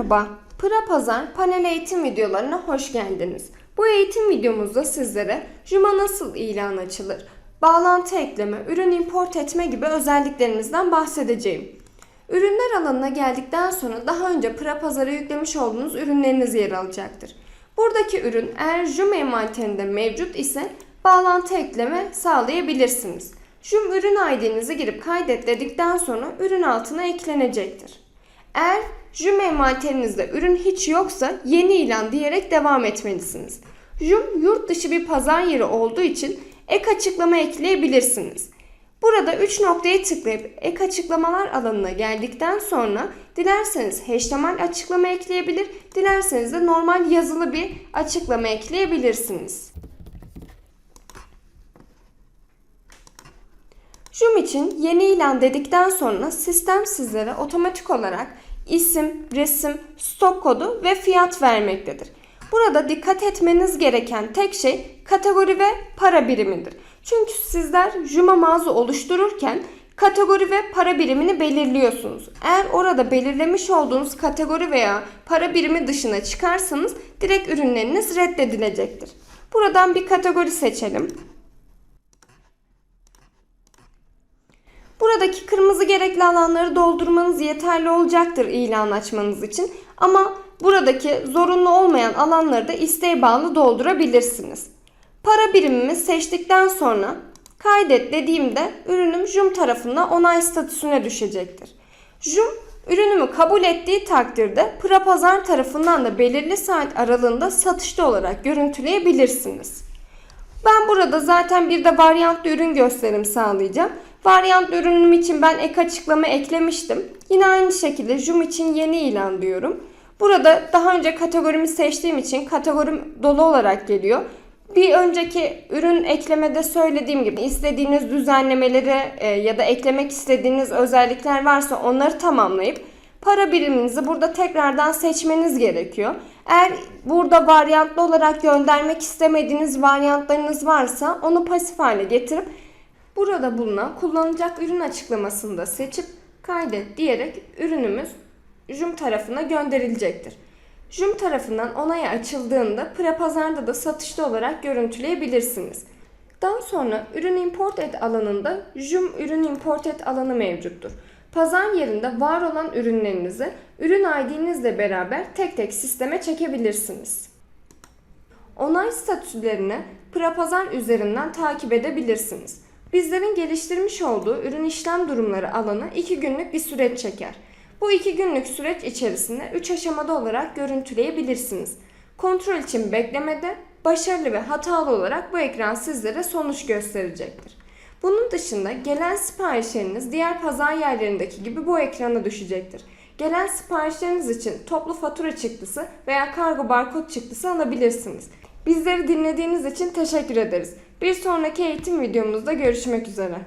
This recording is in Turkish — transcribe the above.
Merhaba, Pıra Pazar panel eğitim videolarına hoş geldiniz. Bu eğitim videomuzda sizlere Juma nasıl ilan açılır, bağlantı ekleme, ürün import etme gibi özelliklerimizden bahsedeceğim. Ürünler alanına geldikten sonra daha önce Pıra Pazar'a yüklemiş olduğunuz ürünleriniz yer alacaktır. Buradaki ürün eğer Joom envanterinde mevcut ise bağlantı ekleme sağlayabilirsiniz. Joom ürün ID'nizi girip kaydet dedikten sonra ürün altına eklenecektir. Eğer Joom envanterinizde ürün hiç yoksa yeni ilan diyerek devam etmelisiniz. Joom yurt dışı bir pazar yeri olduğu için ek açıklama ekleyebilirsiniz. Burada 3 noktaya tıklayıp ek açıklamalar alanına geldikten sonra dilerseniz HTML açıklama ekleyebilir, dilerseniz de normal yazılı bir açıklama ekleyebilirsiniz. Zoom için yeni ilan dedikten sonra sistem sizlere otomatik olarak isim, resim, stok kodu ve fiyat vermektedir. Burada dikkat etmeniz gereken tek şey kategori ve para birimidir. Çünkü sizler Juma mağaza oluştururken kategori ve para birimini belirliyorsunuz. Eğer orada belirlemiş olduğunuz kategori veya para birimi dışına çıkarsanız direkt ürünleriniz reddedilecektir. Buradan bir kategori seçelim. Buradaki kırmızı gerekli alanları doldurmanız yeterli olacaktır ilan açmanız için. Ama buradaki zorunlu olmayan alanları da isteğe bağlı doldurabilirsiniz. Para birimimi seçtikten sonra kaydet dediğimde ürünüm Joom tarafından onay statüsüne düşecektir. Joom ürünümü kabul ettiği takdirde Prapazar tarafından da belirli saat aralığında satışta olarak görüntüleyebilirsiniz. Ben burada zaten bir de varyantlı ürün gösterim sağlayacağım. Varyantlı ürünüm için ben ek açıklama eklemiştim. Yine aynı şekilde Joom için yeni ilan diyorum. Burada daha önce kategorimi seçtiğim için kategorim dolu olarak geliyor. Bir önceki ürün eklemede söylediğim gibi istediğiniz düzenlemeleri e, ya da eklemek istediğiniz özellikler varsa onları tamamlayıp para biriminizi burada tekrardan seçmeniz gerekiyor. Eğer burada varyantlı olarak göndermek istemediğiniz varyantlarınız varsa onu pasif hale getirip burada bulunan kullanılacak ürün açıklamasını da seçip kaydet diyerek ürünümüz Joom tarafına gönderilecektir. Joom tarafından onaya açıldığında Prepazar'da da satışta olarak görüntüleyebilirsiniz. Daha sonra ürün import et alanında Joom ürün import et alanı mevcuttur. Pazar yerinde var olan ürünlerinizi ürün ID'nizle beraber tek tek sisteme çekebilirsiniz. Onay statülerini Prapazar üzerinden takip edebilirsiniz. Bizlerin geliştirmiş olduğu ürün işlem durumları alanı 2 günlük bir süreç çeker. Bu 2 günlük süreç içerisinde 3 aşamada olarak görüntüleyebilirsiniz. Kontrol için beklemede, başarılı ve hatalı olarak bu ekran sizlere sonuç gösterecektir. Bunun dışında gelen siparişleriniz diğer pazar yerlerindeki gibi bu ekrana düşecektir. Gelen siparişleriniz için toplu fatura çıktısı veya kargo barkod çıktısı alabilirsiniz. Bizleri dinlediğiniz için teşekkür ederiz. Bir sonraki eğitim videomuzda görüşmek üzere.